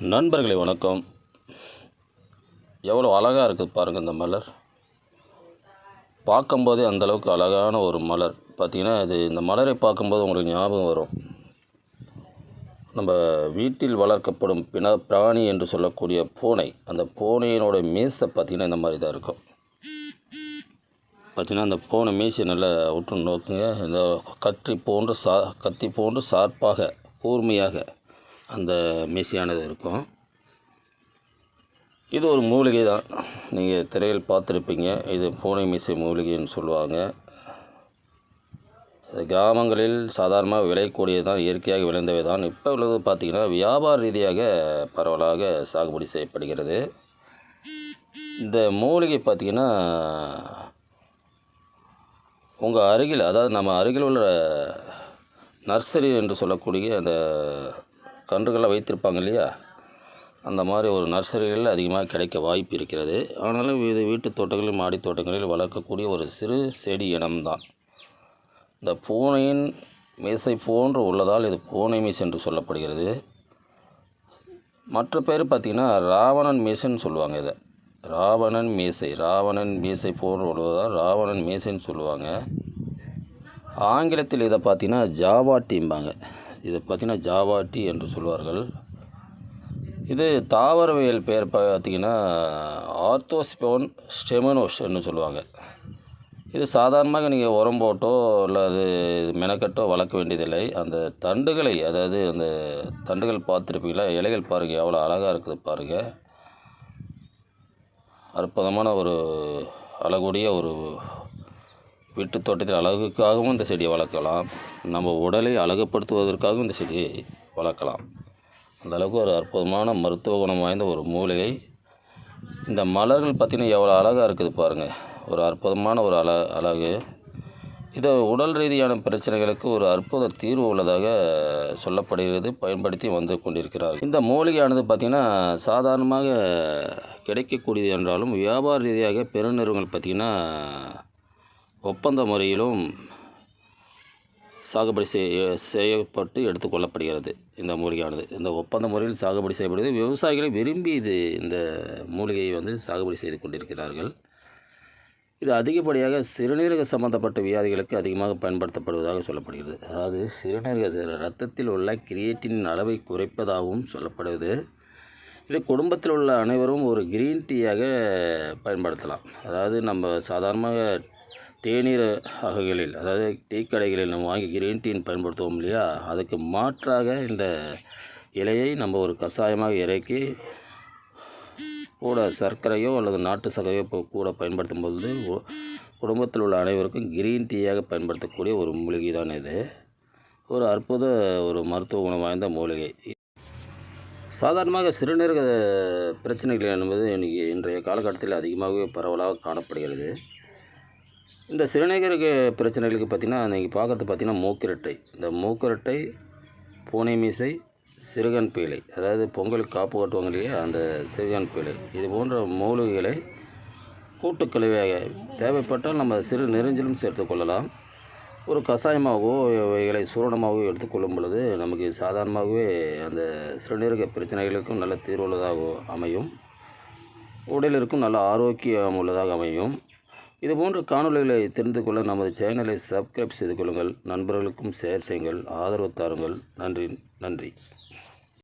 நண்பர்களே வணக்கம். எவ்வளோ அழகாக இருக்குது பாருங்கள் இந்த மலர். பார்க்கும்போதே அந்தளவுக்கு அழகான ஒரு மலர். பார்த்திங்கன்னா இது இந்த மலரை பார்க்கும்போது உங்களுக்கு ஞாபகம் வரும். நம்ம வீட்டில் வளர்க்கப்படும் பிண பிராணி என்று சொல்லக்கூடிய பூனை அந்த பூனையினோட மீசை பார்த்திங்கன்னா இந்த மாதிரி தான் இருக்கும். பார்த்திங்கன்னா அந்த பூனை மீசை நல்லா உற்று நோக்குங்க. இந்த கத்தி போன்று சா கத்தி போன்று சார்பாக கூர்மையாக அந்த மீசியானது இருக்கும். இது ஒரு மூலிகை தான். நீங்கள் திரையில் பார்த்துருப்பீங்க. இது பூனை மீசை மூலிகைன்னு சொல்லுவாங்க. கிராமங்களில் சாதாரணமாக விளையக்கூடியது தான் இயற்கையாக விளைந்தவை தான். இப்போ உள்ளது பார்த்திங்கன்னா வியாபார ரீதியாக பரவலாக சாகுபடி செய்யப்படுகிறது. இந்த மூலிகை பார்த்திங்கன்னா உங்கள் அருகில் அதாவது நம்ம அருகில் உள்ள நர்சரி என்று சொல்லக்கூடிய அந்த கன்றுகளை வைத்திருப்பாங்க இல்லையா? அந்த மாதிரி ஒரு நர்சரிகளில் அதிகமாக கிடைக்க வாய்ப்பு இருக்கிறது. ஆனாலும் இது வீட்டு தோட்டங்களில் மாடி தோட்டங்களில் வளர்க்கக்கூடிய ஒரு சிறு செடி இனம்தான். இந்த பூனையின் மீசை போன்று உள்ளதால் இது பூனை மீசை என்று சொல்லப்படுகிறது. மற்ற பேர் பார்த்திங்கன்னா ராவணன் மீசைன்னு சொல்லுவாங்க இதை. ராவணன் மீசை ராவணன் மீசை போன்று உள்ளதால் ராவணன் மீசைன்னு சொல்லுவாங்க. ஆங்கிலத்தில் இதை பார்த்தீங்கன்னா ஜாவாட்டிம்பாங்க. இதை பார்த்தீங்கன்னா ஜாவாட்டி என்று சொல்வார்கள். இது தாவரவியல் பெயர் பார்த்தீங்கன்னா ஆர்த்தோஸ்போன் ஸ்டெமனோஸ் என்று சொல்லுவாங்க. இது சாதாரணமாக நீங்கள் உரம் போட்டோ இல்லை அது மெனக்கட்டோ வளர்க்க வேண்டியதில்லை. அந்த தண்டுகளை அதாவது அந்த தண்டுகள் பார்த்துருப்பீங்களா? இலைகள் பாருங்கள் எவ்வளோ அழகாக இருக்குது பாருங்கள் அற்புதமான ஒரு அழகுடைய ஒரு வீட்டு தோட்டத்தில் அழகுக்காகவும் இந்த செடியை வளர்க்கலாம். நம்ம உடலை அழகுப்படுத்துவதற்காகவும் இந்த செடியை வளர்க்கலாம். அந்த அளவுக்கு ஒரு அற்புதமான மருத்துவ குணம் வாய்ந்த ஒரு மூலிகை. இந்த மலர்கள் பார்த்திங்கன்னா எவ்வளோ அழகாக இருக்குது பாருங்கள் ஒரு அற்புதமான ஒரு அழ அழகு. இது உடல் ரீதியான பிரச்சனைகளுக்கு ஒரு அற்புத தீர்வு உள்ளதாக சொல்லப்படுகிறது பயன்படுத்தி வந்து கொண்டிருக்கிறார்கள். இந்த மூலிகையானது பார்த்திங்கன்னா சாதாரணமாக கிடைக்கக்கூடியது என்றாலும் வியாபார ரீதியாக பெருநிறுவனங்கள் பார்த்திங்கன்னா ஒப்பந்த முறையிலும் சாகுபடி செய்ய செய்யப்பட்டு எடுத்துக்கொள்ளப்படுகிறது இந்த மூலிகையானது. இந்த ஒப்பந்த முறையில் சாகுபடி செய்யப்படுகிறது. விவசாயிகளை விரும்பி இது இந்த மூலிகையை வந்து சாகுபடி செய்து கொண்டிருக்கிறார்கள். இது அதிகப்படியாக சிறுநீரக சம்பந்தப்பட்ட வியாதிகளுக்கு அதிகமாக பயன்படுத்தப்படுவதாக சொல்லப்படுகிறது. அதாவது சிறுநீரக ரத்தத்தில் உள்ள கிரியேட்டின் அளவை குறைப்பதாகவும் சொல்லப்படுது இது குடும்பத்தில் உள்ள அனைவரும் ஒரு கிரீன் டீயாக பயன்படுத்தலாம். அதாவது நம்ம சாதாரணமாக தேநீர் வகைகளில் அதாவது டீ கடைகளில் நம்ம வாங்கி கிரீன் டீன்னு பயன்படுத்துவோம் இல்லையா? அதுக்கு மாற்றாக இந்த இலையை நம்ம ஒரு கஷாயமாக இறக்கி கூட சர்க்கரையோ அல்லது நாட்டு சர்க்கரையோ இப்போ கூட பயன்படுத்தும் பொழுது குடும்பத்தில் உள்ள அனைவருக்கும் கிரீன் டீயாக பயன்படுத்தக்கூடிய ஒரு மூலிகை தான் இது. ஒரு அற்புத ஒரு மருத்துவ குணம் வாய்ந்த மூலிகை. சாதாரணமாக சிறுநீரக பிரச்சனைகள் என்பது இன்னைக்கு இன்றைய காலகட்டத்தில் அதிகமாகவே பரவலாக காணப்படுகிறது. இந்த சிறுநீரக பிரச்சனைகளுக்கு பார்த்திங்கன்னா நீங்கள் பார்க்குறது பார்த்திங்கன்னா மூக்கிரட்டை. இந்த மூக்கிரட்டை பூனை மீசை சிறுகன் பீலை. அதாவது பொங்கல் காப்பு கட்டுவாங்க இல்லையா அந்த சிறுகன் பீலை. இது போன்ற மூலிகைகளை கூட்டுக்கலவையாக தேவைப்பட்டால் நம்ம சிறு நெருஞ்சிலும் சேர்த்துக்கொள்ளலாம் ஒரு கஷாயமாகவோ இவைகளை சூரணமாகவோ எடுத்துக்கொள்ளும் பொழுது நமக்கு சாதாரணமாகவே அந்த சிறுநீரக பிரச்சனைகளுக்கும் நல்ல தீர்வுள்ளதாக அமையும். உடலிற்கும் நல்ல ஆரோக்கியம் உள்ளதாக அமையும். இது போன்ற காணொளிகளை தெரிந்து கொள்ள நமது சேனலை சப்ஸ்கிரைப் செய்து கொள்ளுங்கள். நண்பர்களுக்கும் ஷேர் செய்யுங்கள். ஆதரவு தாருங்கள். நன்றி. நன்றி.